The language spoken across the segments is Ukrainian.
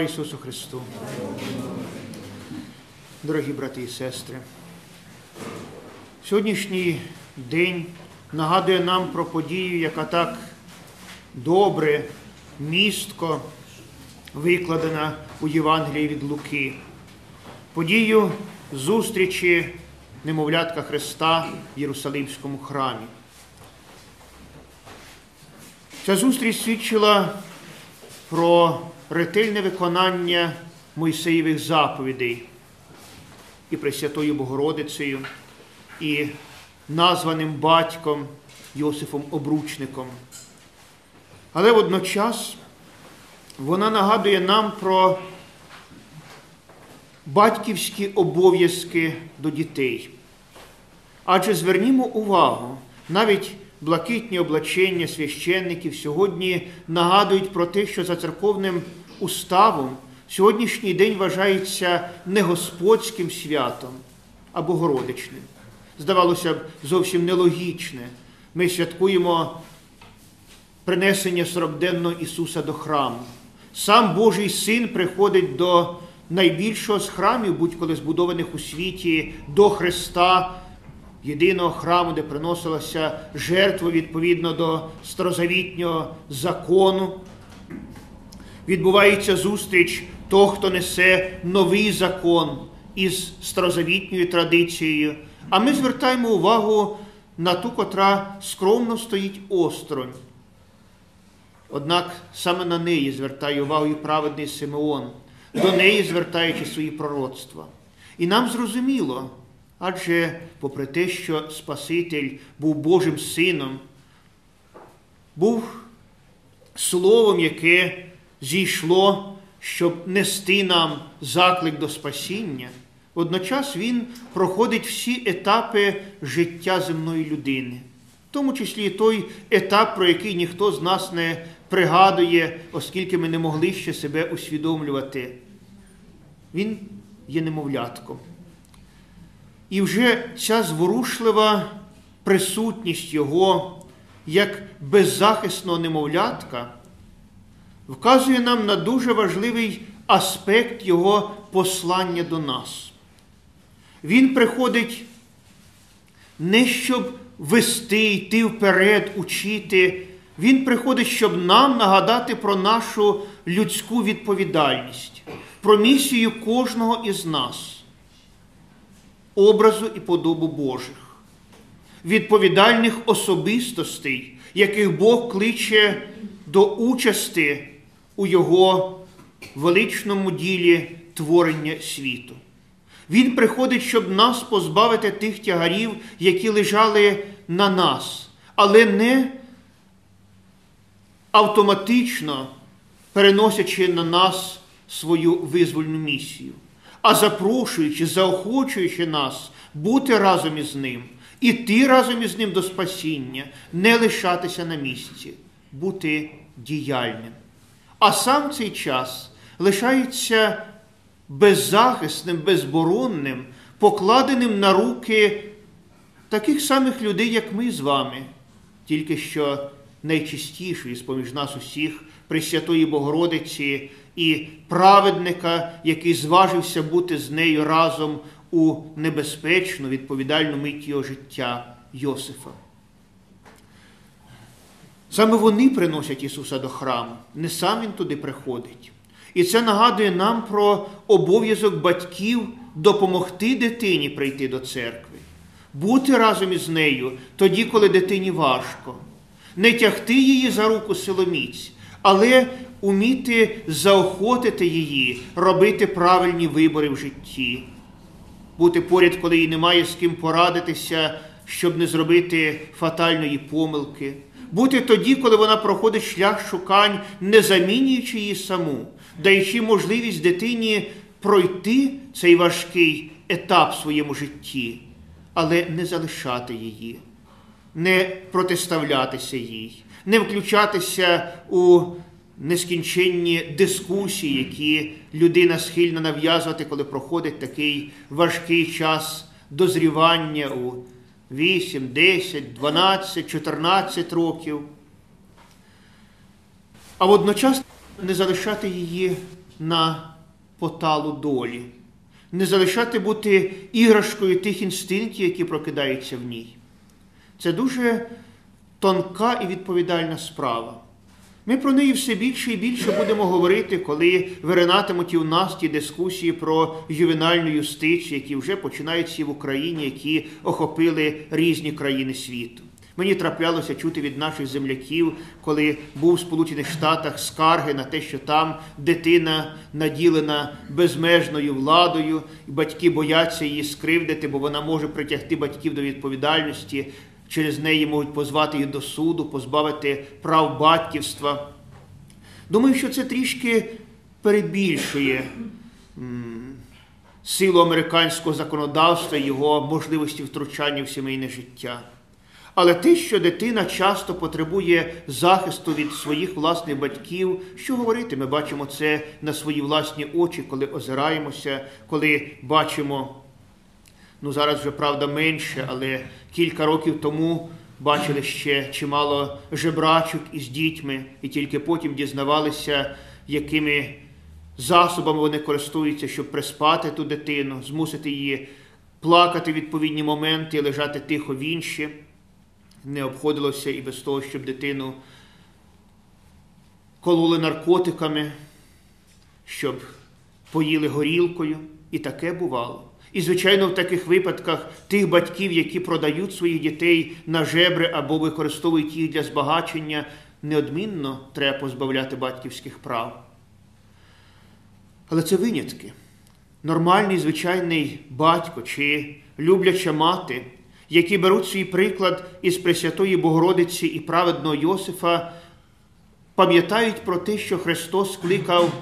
Ісусу Христу! Дорогі брати і сестри, сьогоднішній день нагадує нам про подію, яка так добре, містко викладена у Євангелії від Луки. Подію зустрічі немовлятка Христа в Єрусалимському храмі. Ця зустріч свідчила про ретельне виконання Мойсеєвих заповідей і Пресвятою Богородицею, і названим батьком Йосифом Обручником. Але водночас вона нагадує нам про батьківські обов'язки до дітей. Адже звернімо увагу, навіть блакитні облачення священників сьогодні нагадують про те, що за церковним уставом сьогоднішній день вважається не господським святом, а богородичним. Здавалося б, зовсім нелогічне. Ми святкуємо принесення сорокденного Ісуса до храму. Сам Божий Син приходить до найбільшого з храмів, будь-коли збудованих у світі, до Христа, єдиного храму, де приносилася жертва відповідно до старозавітнього закону. Відбувається зустріч того, хто несе новий закон із старозавітньою традицією. А ми звертаємо увагу на ту, котра скромно стоїть осторонь. Однак саме на неї звертає увагу і праведний Симеон, до неї звертаючи свої пророцтва. І нам зрозуміло, адже, попри те, що Спаситель був Божим Сином, був словом, яке зійшло, щоб нести нам заклик до спасіння, водночас він проходить всі етапи життя земної людини, в тому числі і той етап, про який ніхто з нас не пригадує, оскільки ми не могли ще себе усвідомлювати. Він є немовлятком. І вже ця зворушлива присутність його як беззахисного немовлятка вказує нам на дуже важливий аспект його послання до нас. Він приходить не щоб вести, йти вперед, учити. Він приходить, щоб нам нагадати про нашу людську відповідальність, про місію кожного із нас, образу і подобу Божих, відповідальних особистостей, яких Бог кличе до участі у Його величному ділі творення світу. Він приходить, щоб нас позбавити тих тягарів, які лежали на нас, але не автоматично переносячи на нас свою визвольну місію, а запрошуючи, заохочуючи нас бути разом із ним, іти разом із ним до спасіння, не лишатися на місці, бути діяльним. А сам цей час лишається беззахисним, безборонним, покладеним на руки таких самих людей, як ми з вами, тільки що найчистішої з поміж нас усіх Пресвятої Богородиці і праведника, який зважився бути з нею разом у небезпечну, відповідальну мить його життя Йосифа. Саме вони приносять Ісуса до храму, не сам Він туди приходить. І це нагадує нам про обов'язок батьків допомогти дитині прийти до церкви, бути разом із нею тоді, коли дитині важко, не тягти її за руку силоміць, але уміти заохотити її, робити правильні вибори в житті, бути поряд, коли їй немає з ким порадитися, щоб не зробити фатальної помилки. Бути тоді, коли вона проходить шлях шукань, не замінюючи її саму, даючи можливість дитині пройти цей важкий етап в своєму житті, але не залишати її, не протиставлятися їй, не включатися у нескінченні дискусії, які людина схильна нав'язувати, коли проходить такий важкий час дозрівання у 8, 10, 12, 14 років. А водночас не залишати її на поталу долі, не залишати бути іграшкою тих інстинктів, які прокидаються в ній. Це дуже тонка і відповідальна справа. Ми про неї все більше і більше будемо говорити, коли виринатимуть і в нас ті дискусії про ювенальну юстицію, які вже починаються в Україні, які охопили різні країни світу. Мені траплялося чути від наших земляків, коли був в Сполучених Штатах скарги на те, що там дитина наділена безмежною владою, і батьки бояться її скривдити, бо вона може притягти батьків до відповідальності. Через неї можуть позвати їх до суду, позбавити прав батьківства. Думаю, що це трішки перебільшує силу американського законодавства його можливості втручання в сімейне життя. Але те, що дитина часто потребує захисту від своїх власних батьків, що говорити, ми бачимо це на свої власні очі, коли озираємося, коли бачимо, ну зараз вже правда менше, але кілька років тому бачили ще чимало жебрачок із дітьми, і тільки потім дізнавалися, якими засобами вони користуються, щоб приспати ту дитину, змусити її плакати в відповідні моменти, лежати тихо в інші не обходилося і без того, щоб дитину кололи наркотиками, щоб поїли горілкою. І таке бувало. І, звичайно, в таких випадках тих батьків, які продають своїх дітей на жебри або використовують їх для збагачення, неодмінно треба позбавляти батьківських прав. Але це винятки. Нормальний звичайний батько чи любляча мати які беруть свій приклад із Пресвятої Богородиці і праведного Йосифа, пам'ятають про те, що Христос кликав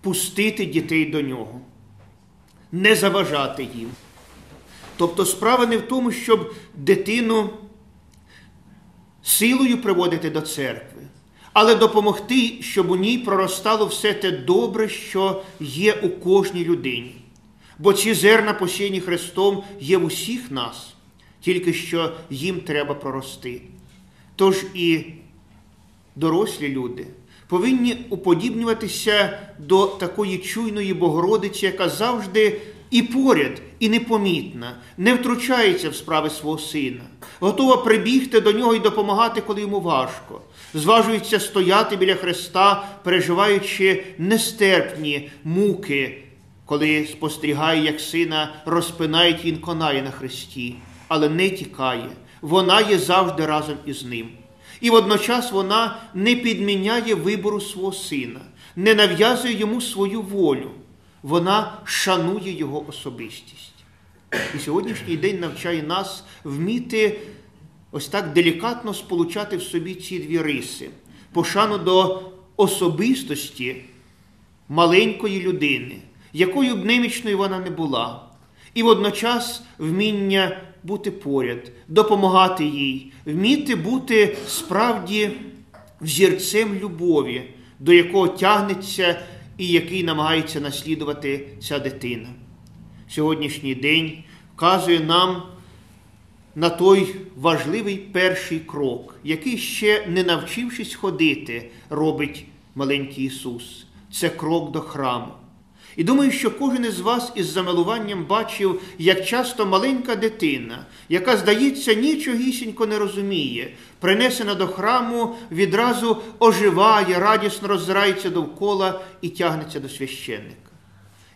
пустити дітей до нього, не заважати їм. Тобто справа не в тому, щоб дитину силою приводити до церкви, але допомогти, щоб у ній проростало все те добре, що є у кожній людині. Бо ці зерна, посіяні Христом, є в усіх нас тільки що їм треба прорости. Тож і дорослі люди повинні уподібнюватися до такої чуйної Богородиці, яка завжди і поряд, і непомітна, не втручається в справи свого сина, готова прибігти до нього і допомагати, коли йому важко, зважується стояти біля Христа, переживаючи нестерпні муки, коли спостерігає, як сина розпинають і конає на хресті але не тікає. Вона є завжди разом із ним. І водночас вона не підміняє вибору свого сина, не нав'язує йому свою волю. Вона шанує його особистість. І сьогоднішній день навчає нас вміти ось так делікатно сполучати в собі ці дві риси, пошану до особистості маленької людини, якою б немічною вона не була, і водночас вміння бути поряд, допомагати їй, вміти бути справді взірцем любові, до якого тягнеться і який намагається наслідувати ця дитина. Сьогоднішній день вказує нам на той важливий перший крок, який ще не навчившись ходити, робить маленький Ісус. Це крок до храму. І думаю, що кожен із вас із замилуванням бачив, як часто маленька дитина, яка, здається, нічогісінько не розуміє, принесена до храму, відразу оживає, радісно роззирається довкола і тягнеться до священника.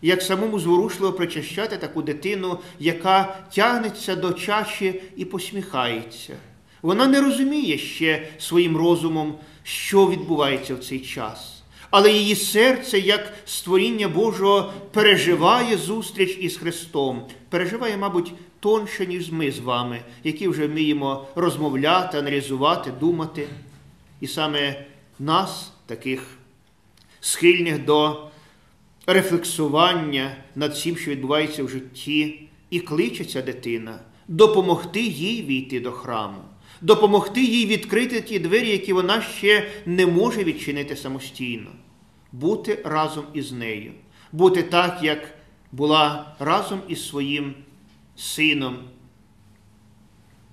Як самому зворушливо причащати таку дитину, яка тягнеться до чаші і посміхається. Вона не розуміє ще своїм розумом, що відбувається в цей час але її серце, як створіння Божого, переживає зустріч із Христом, переживає, мабуть, тонше, ніж ми з вами, які вже вміємо розмовляти, аналізувати, думати. І саме нас, таких схильних до рефлексування над всім, що відбувається в житті, і кличе ця дитина, допомогти їй війти до храму. Допомогти їй відкрити ті двері, які вона ще не може відчинити самостійно. Бути разом із нею, бути так, як була разом із своїм Сином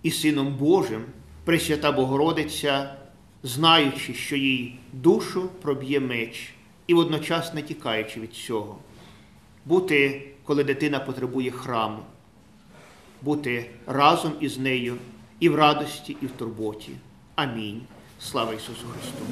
і Сином Божим, Пресвята Богородиця, знаючи, що їй душу проб'є меч, і водночас не тікаючи від цього. Бути, коли дитина потребує храму, бути разом із нею і в радості, і в турботі. Амінь. Слава Ісусу Христу!